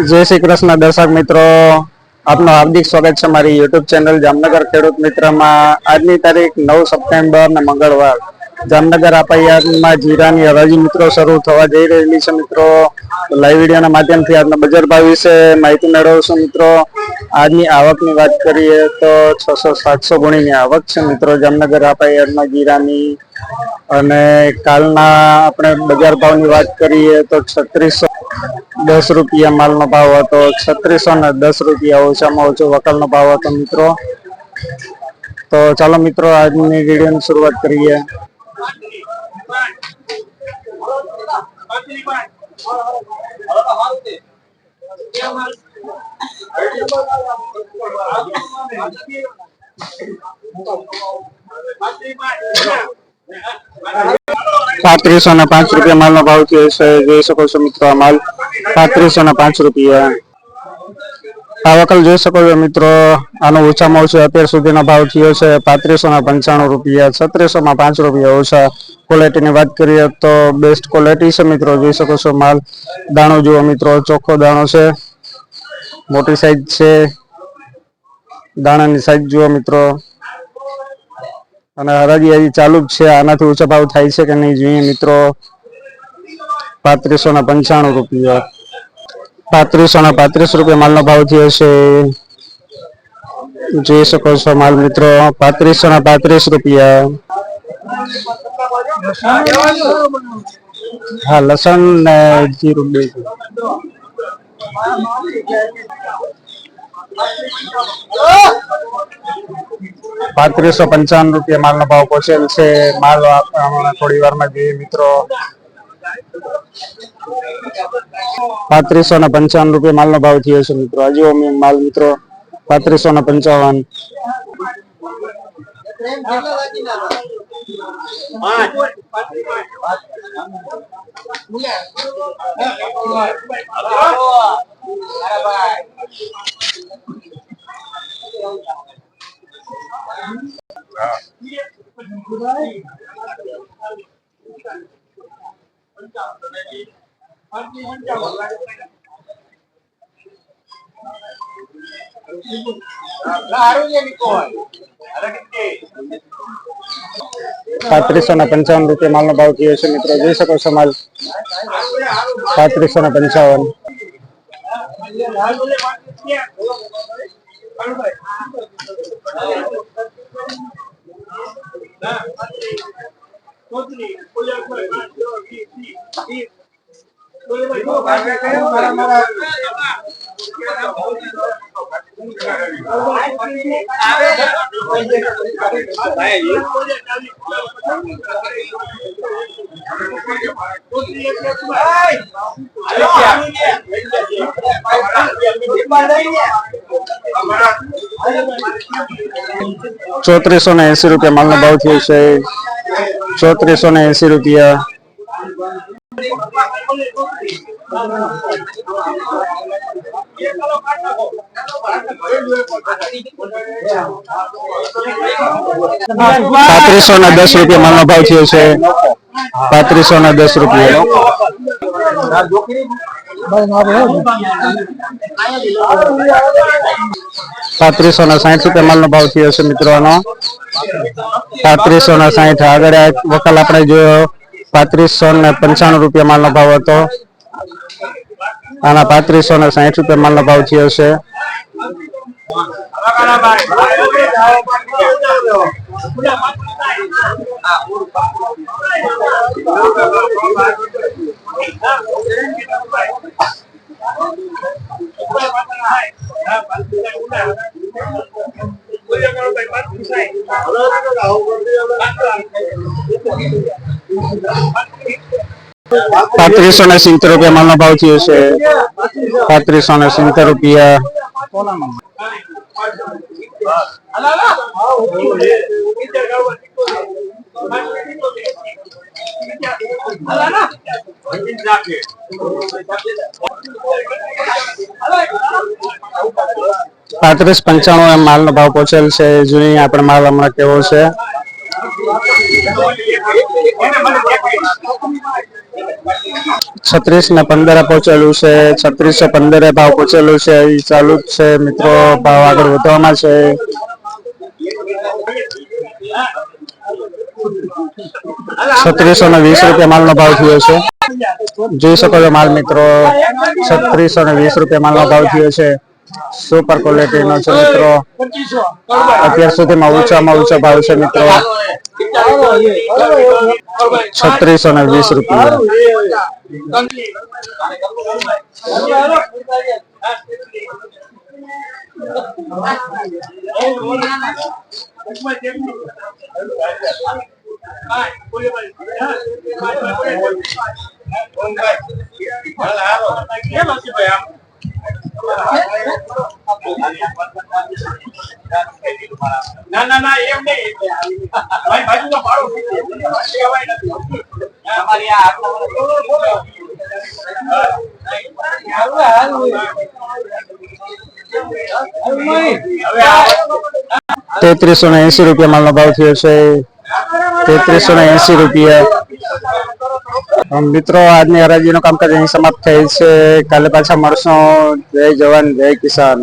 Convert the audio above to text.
જય શ્રી કૃષ્ણ દર્શક મિત્રો. આપનું હાર્દિક સ્વાગત છે મારી યુટ્યુબ ચેનલ જામનગર ખેડૂત મિત્રમાં. આજની તારીખ નવ સપ્ટેમ્બર ને મંગળવાર. જામનગર આપાયામાં જીરાની હરાજી મિત્રો શરૂ થવા જઈ રહેલી છે મિત્રો. લાઈવ વિડીયોના માધ્યમથી આજના બજાર ભાવ વિશે માહિતી મેળવશું મિત્રો. આજની આવકની વાત કરીએ તો છસો સાતસો ગુણીની આવક છે મિત્રો જામનગર આપાયામાં જીરાની. અને કાલના આપણે બજાર ભાવની વાત કરીએ તો છત્રીસો દસ રૂપિયા માલનો ભાવ હતો છત્રીસો ને દસ રૂપિયા ઓછામાં ઓછો વકલનો ભાવ હતો મિત્રો તો ચાલો મિત્રો આજની વિડીયોની શરૂઆત કરીએ પાંત્રીસો ને પાંચ રૂપિયા માલનો ભાવ જોઈ શકો છો મિત્રો આ માલ પાંત્રીસો ને પાંચ રૂપિયા. આ વકલ જોઈ શકો છો મિત્રો, આનો ઓછામાં ઓછો અત્યાર સુધીનો ભાવ થયો છે પાંત્રીસો ના પંચાણું રૂપિયા. છત્રીસો માં પાંચ રૂપિયા ઓછા. ક્વોલિટીની વાત કરીએ તો બેસ્ટ ક્વોલિટી છે મિત્રો. જોઈ શકો છો માલ. દાણો જુઓ મિત્રો, ચોખ્ખો દાણો છે. મોટી સાઈઝ છે. દાણાની સાઈઝ જુઓ મિત્રો. અને હરાજી હજી ચાલુ જ છે. આનાથી ઊંચા ભાવ થાય છે કે નહીં જોઈએ મિત્રો? પાંત્રીસો ના પંચાણું રૂપિયા. પાંત્રીસો ના પાંત્રીસ રૂપિયા માલનો ભાવ થયો છે. જોઈ શકો છો માલ મિત્રો. પાંત્રીસો ના પાંત્રીસ રૂપિયા. હા, લસણ ને જીરું બે. પાંત્રીસો પંચાવન રૂપિયા માલનો ભાવ પહોંચેલ છે. માલ થોડી વારમાં જોઈએ મિત્રો પાંત્રીસો ને પંચાવન રૂપિયા માલનો ભાવ થયો છે મિત્રો. હજુ અમે માલ મિત્રો પાંત્રીસો ને પંચાવન. પાંત્રીસો ને પંચાવન રૂપિયા માલનો ભાવ થયો છે મિત્રો. જોઈ શકો છો માલ. પાંત્રીસો ને પંચાવન. Hey! Ayo, ayo, ayo, ayo, ayo, ayo, ayo, ચોત્રીસો ને એસી રૂપિયા માલનો ભાવ થયો છે. ચોત્રીસો ને એસી રૂપિયા. પાંત્રીસો ને દસ રૂપિયા માલનો ભાવ થયો છે. પાંત્રીસો ને દસ રૂપિયા. પાંત્રીસો ને રૂપિયા માલનો ભાવ થયો છે મિત્રો આનો ને આગળ આ વકલ આપણે જોયો. પાંત્રીસો ને પંચાણું રૂપિયા માલનો ભાવ હતો. આના પાંત્રીસો ને સાઠ રૂપિયા માલનો ભાવ થયો છે. પાંત્રીસો ને સિત્તેર રૂપિયા માલનો ભાવ થયો છે. પાંત્રીસો ને સિત્તેર રૂપિયા. પાંત્રીસ પંચાણું એમ માલનો ભાવ પહોંચેલ છે. જૂની આપણે માલ હમણાં કેવો છે? છત્રીસ ને પંદરે પહોંચેલું છે. છત્રીસો પંદરે ભાવ પહોંચેલું છે. એ ચાલુ જ છે. મિત્રો, ભાવ આગળ વધવામાં છે. છત્રીસો ને વીસ રૂપિયા માલનો ભાવ થયો છે. જોઈ શકો છો માલ મિત્રો, છત્રીસો ને વીસ રૂપિયા માલનો ભાવ થયો છે. સુપર ક્વોલિટી નો છે મિત્રો. અત્યાર સુધીમાં ઊંચામાં ઊંચો ભાવ છે મિત્રો. છત્રીસો ને વીસ રૂપિયા. ના ના ના તેત્રીસો ને એસી રૂપિયા માલનો ભાવ થયો છે. તેત્રીસો ને એસી રૂપિયા મિત્રો, આજની હરાજીનું કામકાજ અહીં સમાપ્ત થયેલ છે. કાલે પાછા મળશું. જય જવાન, જય કિસાન.